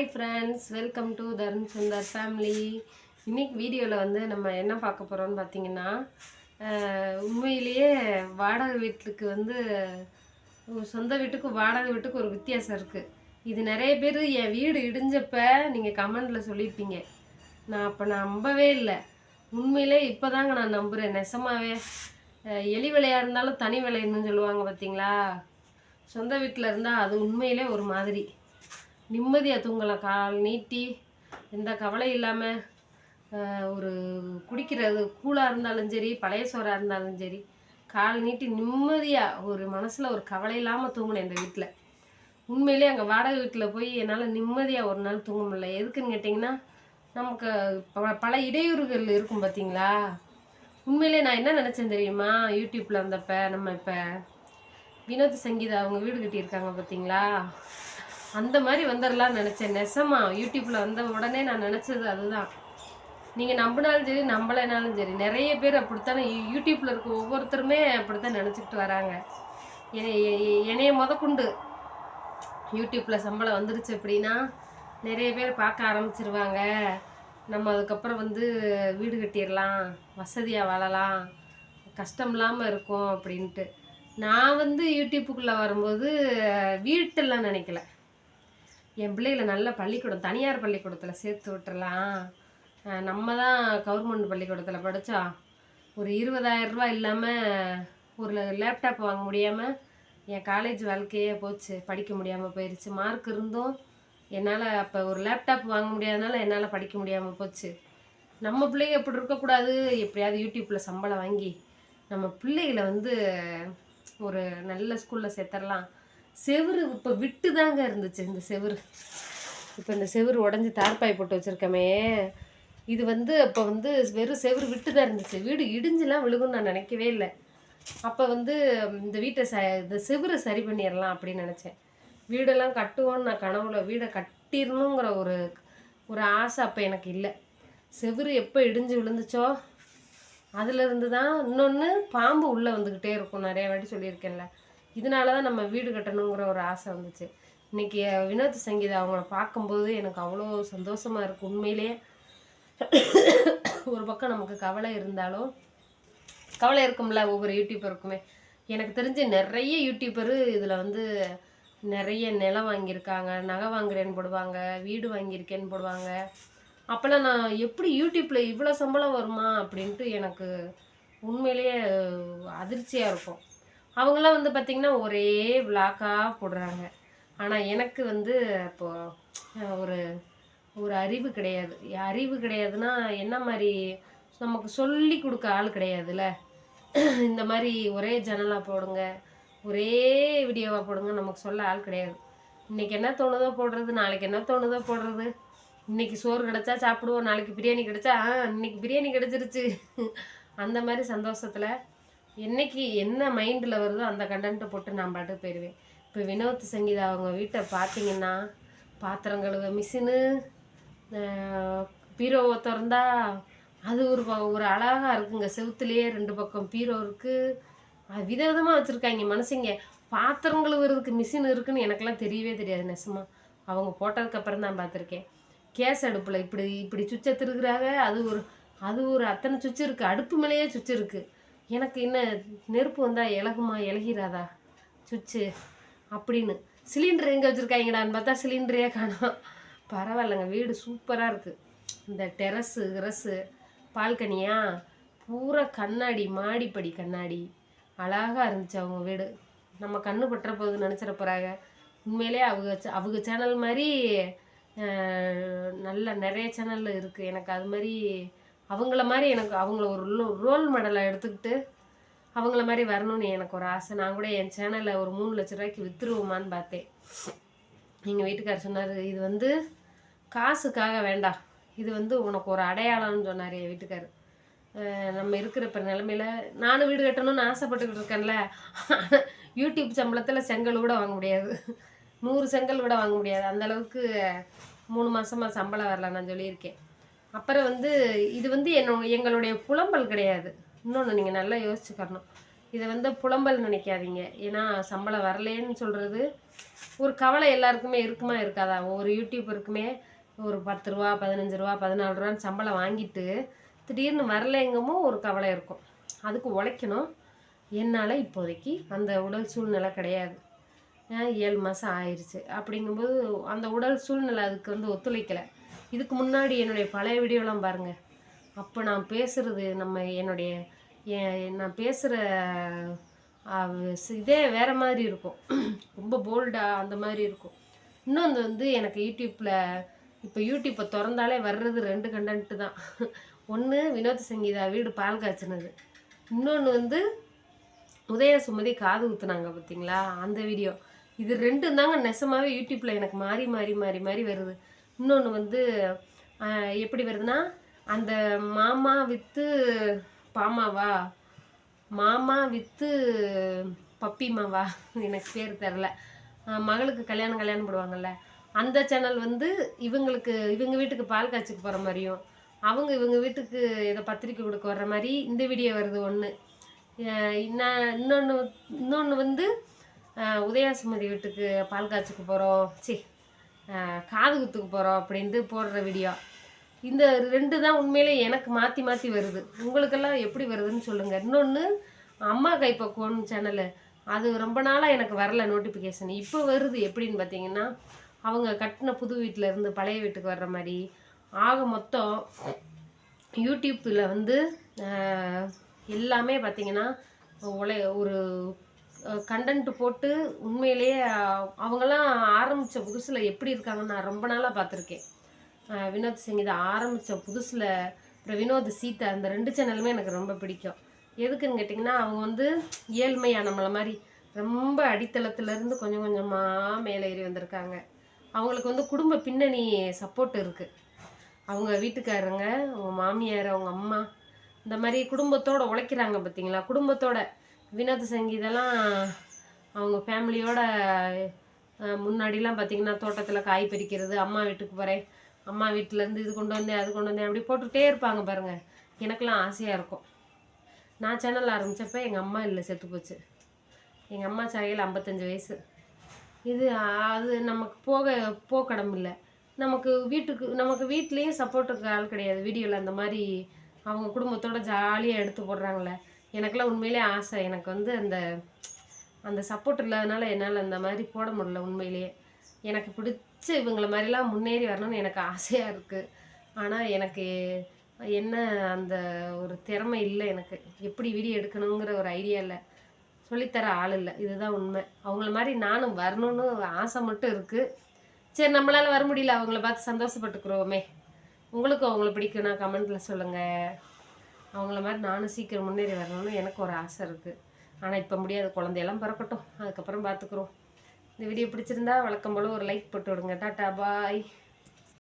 Hi friends welcome to Dharm Sundar family இன்றைக்கி வீடியோவில் வந்து நம்ம என்ன பார்க்க போகிறோம்னு பார்த்தீங்கன்னா உண்மையிலேயே வாடகை வீட்டுக்கு வந்து சொந்த வீட்டுக்கும் வாடகை வீட்டுக்கு ஒரு வித்தியாசம் இருக்குது இது நிறைய பேர் என் வீடு இடிஞ்சப்போ நீங்கள் கமெண்டில் சொல்லியிருப்பீங்க. நான் அப்போ நம்பவே இல்லை. உண்மையிலே இப்போ தாங்க நான் நம்புகிறேன் நெசமாவே எலி விலையாக இருந்தாலும் தனி விலைன்னு சொல்லுவாங்க பார்த்தீங்களா? சொந்த வீட்டில் இருந்தால் அது உண்மையிலே ஒரு மாதிரி. நிம்மதியாக தூங்கலாம். கால் நீட்டி எந்த கவலை இல்லாமல் ஒரு குடிக்கிறது கூழாக இருந்தாலும் சரி பழைய சோறாக இருந்தாலும் சரி கால் நீட்டி நிம்மதியாக ஒரு மனசில் ஒரு கவலை இல்லாமல் தூங்கினேன் இந்த வீட்டில் உண்மையிலே அங்கே வாடகை வீட்டில் போய் என்னால் நிம்மதியாக ஒரு நாள் தூங்க முடியல. எதுக்குன்னு கேட்டிங்கன்னா நமக்கு பல இடையூறுகள் இருக்கும் பார்த்தீங்களா உண்மையிலே நான் என்ன நினச்சேன் தெரியுமா? யூடியூப்பில் வந்தப்போ நம்ம இப்போ வினோத் சங்கீதா அவங்க வீடு கட்டியிருக்காங்க பார்த்தீங்களா அந்த மாதிரி வந்துடலாம்னு நினச்சேன். நெசமா யூடியூப்பில் வந்த உடனே நான் நினச்சது அதுதான். நீங்கள் நம்பினாலும் சரி நம்பலைனாலும் சரி நிறைய பேர் அப்படித்தானே யூ- யூடியூப்பில் இருக்க ஒவ்வொருத்தருமே அப்படித்தான் நினச்சிக்கிட்டு வராங்க. என்னைய முதக்குண்டு யூடியூப்பில் சம்பளம் வந்துருச்சு அப்படின்னா நிறைய பேர் பார்க்க ஆரம்பிச்சிருவாங்க. நம்ம அதுக்கப்புறம் வந்து வீடு கட்டிடலாம் வசதியாக வாழலாம் கஷ்டம் இல்லாமல் இருக்கும் அப்படின்ட்டு. நான் வந்து யூடியூப்புக்குள்ளே வரும்போது வீட்டெல்லாம் நினைக்கல. என் பிள்ளைகளை நல்ல பள்ளிக்கூடம் தனியார் பள்ளிக்கூடத்தில் சேர்த்து விட்டுறலாம். நம்ம தான் கவர்மெண்ட் பள்ளிக்கூடத்தில் படித்தோம் ஒரு இருபதாயிரரூபா இல்லாமல் ஒரு லேப்டாப் வாங்க முடியாமல் என் காலேஜ் வாழ்க்கையே போச்சு. படிக்க முடியாமல் போயிடுச்சு மார்க் இருந்தும் என்னால் அப்போ ஒரு லேப்டாப் வாங்க முடியாதனால என்னால் படிக்க முடியாமல் போச்சு. நம்ம பிள்ளைங்க எப்படி இருக்கக்கூடாது. எப்படியாவது யூடியூப்பில் சம்பளம் வாங்கி நம்ம பிள்ளைகளை வந்து ஒரு நல்ல ஸ்கூலில் சேர்த்துடலாம் செவுரு இப்போ விட்டு தாங்க இருந்துச்சு இந்த செவுரு. இப்போ இந்த செவுரு உடஞ்சி தார்பாய் போட்டு வச்சுருக்கமே. இது வந்து அப்போ வந்து வெறும் செவுரு விட்டு தான் இருந்துச்சு. வீடு இடிஞ்செலாம் விழுகும்னு நான் நினைக்கவே இல்லை. அப்போ வந்து இந்த வீட்டை ச இந்த செவுரை சரி பண்ணிடலாம் அப்படின்னு நினச்சேன். வீடெல்லாம் கட்டுவோன்னு நான் கனவுல வீடை கட்டிடணுங்கிற ஒரு ஒரு ஆசை அப்போ எனக்கு இல்லை. செவுரு எப்போ இடிஞ்சு விழுந்துச்சோ அதுலேருந்து தான் இன்னொன்று பாம்பு உள்ளே வந்துக்கிட்டே இருக்கும். நிறைய வாட்டி சொல்லியிருக்கேன்ல. இதனால தான் நம்ம வீடு கட்டணுங்கிற ஒரு ஆசை வந்துச்சு. இன்னைக்கு வினோத் சங்கீதா அவங்கள பார்க்கும்போது எனக்கு அவ்வளோ சந்தோஷமாக இருக்குது உண்மையிலேயே ஒரு பக்கம் நமக்கு கவலை இருந்தாலும் கவலை இருக்கும்ல ஒவ்வொரு யூடியூபருக்குமே எனக்கு தெரிஞ்சு நிறைய யூடியூபரு இதில் வந்து நிறைய நிலம் வாங்கியிருக்காங்க. நகை வாங்குறேன்னு போடுவாங்க வீடு வாங்கியிருக்கேன்னு போடுவாங்க. அப்போல்லாம் நான் எப்படி யூடியூப்பில் இவ்வளோ சம்பளம் வருமா அப்படின்ட்டு எனக்கு உண்மையிலேயே அதிர்ச்சியாக இருக்கும். அவங்களாம் வந்து பார்த்திங்கன்னா ஒரே விளாக்காக போடுறாங்க. ஆனால் எனக்கு வந்து இப்போது ஒரு ஒரு அறிவு கிடையாது. அறிவு கிடையாதுன்னா என்ன மாதிரி நமக்கு சொல்லி கொடுக்க ஆள் கிடையாதுல்ல. இந்த மாதிரி ஒரே ஜன்னலாக போடுங்க ஒரே வீடியோவாக போடுங்க நமக்கு சொல்ல ஆள் கிடையாது. இன்னைக்கு என்ன தோணுதோ போடுறது நாளைக்கு என்ன தோணுதோ போடுறது. இன்றைக்கி சோறு கிடச்சா சாப்பிடுவோம் நாளைக்கு பிரியாணி கிடச்சா ஆ இன்றைக்கி பிரியாணி கிடைச்சிருச்சு. அந்த மாதிரி சந்தோஷத்தில் என்னைக்கு என்ன மைண்டில் வருதோ அந்த கண்டென்ட்டை போட்டு நான் பாட்டு போயிடுவேன். இப்போ வினோத் சங்கீதா அவங்க வீட்டை பார்த்தீங்கன்னா பாத்திரம் கழுவ மிஷினு பீரோவை திறந்தா அது ஒரு ப- ஒரு அழகாக இருக்குங்க. செவுத்துலேயே ரெண்டு பக்கம் பீரோ இருக்குது அது விதவிதமாக வச்சுருக்காங்க மனுஷங்க. பாத்திரம் கழுவுறதுக்கு மிஷின் இருக்குன்னு எனக்கெல்லாம் தெரியவே தெரியாது நெசமாக அவங்க போட்டதுக்கப்புறம் தான் பார்த்துருக்கேன். கேஸ் அடுப்பில் இப்படி இப்படி சுவிட்சை திருகுறாங்க. அது ஒரு அது ஒரு அத்தனை சுவிட்ச் இருக்குது அடுப்பு மேலேயே சுவிட்ச் இருக்குது எனக்கு என்ன நெருப்பு வந்தால் இலகுமா இலகிராதா சுவிட்சு அப்படின்னு. சிலிண்டர் எங்கே வச்சுருக்காங்கடான்னு பார்த்தா சிலிண்டரே காணோம். பரவாயில்லைங்க வீடு சூப்பராக இருக்குது இந்த டெரஸு கிரஸு பால்கனியா? பூரா கண்ணாடி மாடிப்படி கண்ணாடி. அழகாக இருந்துச்சு அவங்க வீடு. நம்ம கண்ணு பற்ற போது நினச்சிட போகிறாங்க உண்மையிலே அவங்க அவங்க சேனல் மாதிரி நல்ல நிறைய சேனலில் இருக்குது எனக்கு அது மாதிரி அவங்கள மாதிரி எனக்கு அவங்கள ஒரு ரோல் மாடலை எடுத்துக்கிட்டு அவங்கள மாதிரி வரணும்னு எனக்கு ஒரு ஆசை. நான் கூட என் சேனலில் ஒரு மூணு லட்ச ரூபாய்க்கு விற்றுருவோமான்னு பார்த்தேன். எங்கள் வீட்டுக்கார் சொன்னார் இது வந்து காசுக்காக வேண்டாம். இது வந்து உனக்கு ஒரு அடையாளம்னு சொன்னார் என் வீட்டுக்காரர். நம்ம இருக்கிற இப்போ நிலமையில நானும் வீடு கட்டணும்னு ஆசைப்பட்டுக்கிட்டு இருக்கேன்ல. யூடியூப் சம்பளத்தில் செங்கல் கூட வாங்க முடியாது. நூறு செங்கல் கூட வாங்க முடியாது. அந்தளவுக்கு மூணு மாதமாக சம்பளம் வரல நான் சொல்லியிருக்கேன். அப்புறம் வந்து இது வந்து என்ன எங்களுடைய புலம்பல் கிடையாது. இன்னொன்று நீங்கள் நல்லா யோசிச்சுக்கணும் இதை வந்து புலம்பல் நினைக்காதீங்க. ஏன்னா சம்பளம் வரலேன்னு சொல்கிறது ஒரு கவலை எல்லாருக்குமே இருக்குமா இருக்காதா? ஒரு யூடியூபருக்குமே ஒரு பத்து ரூபா பதினஞ்சு ரூபா பதினாலு ரூபான்னு சம்பளம் வாங்கிட்டு திடீர்னு வரலைங்கமோ ஒரு கவலை இருக்கும். அதுக்கு உழைக்கணும். என்னால் இப்போதைக்கு அந்த உடல் சூழ்நிலை கிடையாது. ஏழு மாதம் ஆயிடுச்சு அப்படிங்கும்போது அந்த உடல் சூழ்நிலை அதுக்கு வந்து ஒத்துழைக்கலை. இதுக்கு முன்னாடி என்னுடைய பழைய வீடியோலாம் பாருங்கள் அப்போ நான் பேசுகிறது நம்ம என்னுடைய என் நான் பேசுகிற இதே வேறு மாதிரி இருக்கும். ரொம்ப போல்டாக அந்த மாதிரி இருக்கும். இன்னொன்று வந்து எனக்கு யூடியூப்பில் இப்போ யூடியூப்பை திறந்தாலே வர்றது ரெண்டு கண்டென்ட்டு தான். ஒன்று வினோத் சங்கீதா வீடு பால் காய்ச்சினது. இன்னொன்று வந்து உதய சுமதி காது ஊற்றுனாங்க பார்த்தீங்களா அந்த வீடியோ. இது ரெண்டும் தாங்க நெசமாகவே யூடியூப்பில் எனக்கு மாறி மாறி மாறி மாறி வருது. இன்னொன்று வந்து எப்படி வருதுன்னா அந்த மாமா வித்து பாமாவா? மாமா வித்து பப்பிமாவா எனக்கு பேர் தெரில மகளுக்கு கல்யாணம் கல்யாணம் போடுவாங்கல்ல. அந்த சேனல் வந்து இவங்களுக்கு இவங்க வீட்டுக்கு பால் காய்ச்சிக்கு போகிற மாதிரியும் அவங்க இவங்க வீட்டுக்கு ஏதோ பத்திரிக்கை கொடுக்க வர்ற மாதிரி இந்த வீடியோ வருது ஒன்று இன்னொன்று இன்னொன்று வந்து உதயாசுமதி வீட்டுக்கு பால் காய்ச்சிக்கு போகிறோம் சி காது குத்துக்கு போகிறோம் அப்படின்ட்டு போடுற வீடியோ இந்த ரெண்டு தான் உண்மையிலே எனக்கு மாற்றி மாற்றி வருது. உங்களுக்கெல்லாம் எப்படி வருதுன்னு சொல்லுங்கள் இன்னொன்று அம்மா கைப்பக்குவம் சேனலு அது ரொம்ப நாளாக எனக்கு வரல நோட்டிஃபிகேஷன் இப்போ வருது எப்படின்னு பார்த்தீங்கன்னா அவங்க கட்டின புது வீட்டில் இருந்து பழைய வீட்டுக்கு வர்ற மாதிரி ஆக மொத்தம் யூடியூப்பில் வந்து எல்லாமே பார்த்திங்கன்னா உலை ஒரு கண்டென்ட் போட்டு உண்மையிலேயே அவங்கெல்லாம் ஆரம்பித்த புதுசில் எப்படி இருக்காங்கன்னு நான் ரொம்ப நாளாக பார்த்துருக்கேன். வினோத் சிங் இதை ஆரம்பித்த புதுசில் அப்புறம் வினோத் சீதா அந்த ரெண்டு சேனலுமே எனக்கு ரொம்ப பிடிக்கும். எதுக்குன்னு கேட்டிங்கன்னா அவங்க வந்து ஏழ்மையாக நம்மளை மாதிரி ரொம்ப அடித்தளத்துலேருந்து கொஞ்சம் கொஞ்சமாக மேலே ஏறி வந்திருக்காங்க. அவங்களுக்கு வந்து குடும்ப பின்னணி சப்போர்ட் இருக்குது அவங்க வீட்டுக்காரங்க அவங்க மாமியார் அவங்க அம்மா இந்த மாதிரி குடும்பத்தோடு உழைக்கிறாங்க பார்த்தீங்களா? குடும்பத்தோட வினோத் சங்கீதெல்லாம் அவங்க ஃபேமிலியோட முன்னாடிலாம் பார்த்தீங்கன்னா தோட்டத்தில் காய் பறிக்கிறது அம்மா வீட்டுக்கு போகிறேன் அம்மா வீட்டிலேருந்து இது கொண்டு வந்தேன் அது கொண்டு வந்தேன் அப்படி போட்டுகிட்டே இருப்பாங்க பாருங்கள் எனக்கெல்லாம் ஆசையாக இருக்கும். நான் சேனல் ஆரம்பித்தப்போ எங்கள் அம்மா இல்லை செத்து போச்சு. எங்கள் அம்மா சாயல் ஐம்பத்தஞ்சு வயசு. இது அது நமக்கு போக போக்கடம் இல்லை. நமக்கு வீட்டுக்கு நமக்கு வீட்லேயும் சப்போர்ட்டுக்கு ஆள் கிடையாது. வீடியோவில் அந்த மாதிரி அவங்க குடும்பத்தோட ஜாலியாக எடுத்து போடுறாங்களே எனக்கெல்லாம் உண்மையிலே ஆசை. எனக்கு வந்து அந்த அந்த சப்போர்ட் இல்லாதனால என்னால் அந்த மாதிரி போட முடியல உண்மையிலேயே. எனக்கு பிடிச்ச இவங்கள மாதிரிலாம் முன்னேறி வரணும்னு எனக்கு ஆசையாக இருக்குது ஆனால் எனக்கு என்ன அந்த ஒரு திறமை இல்லை எனக்கு. எப்படி வீடியோ எடுக்கணுங்கிற ஒரு ஐடியா இல்லை. சொல்லித்தர ஆள் இல்லை. இதுதான் உண்மை. அவங்கள மாதிரி நானும் வரணும்னு ஆசை மட்டும் இருக்குது சரி நம்மளால் வர முடியல. அவங்கள பார்த்து சந்தோஷப்பட்டுக்குறோமே. உங்களுக்கும் அவங்கள பிடிக்கும்னா கமெண்ட்டில் சொல்லுங்கள் அவங்கள மாதிரி நானும் சீக்கிரம் முன்னேறி வரணும்னு எனக்கு ஒரு ஆசை இருக்குது ஆனால் இப்போ முடியாது குழந்தையெல்லாம் பிறக்கட்டும். அதுக்கப்புறம் பார்த்துக்குறோம் இந்த வீடியோ பிடிச்சிருந்தா வழக்கம் போல் ஒரு லைக் போட்டு விடுங்க. டாட்டா பாய்.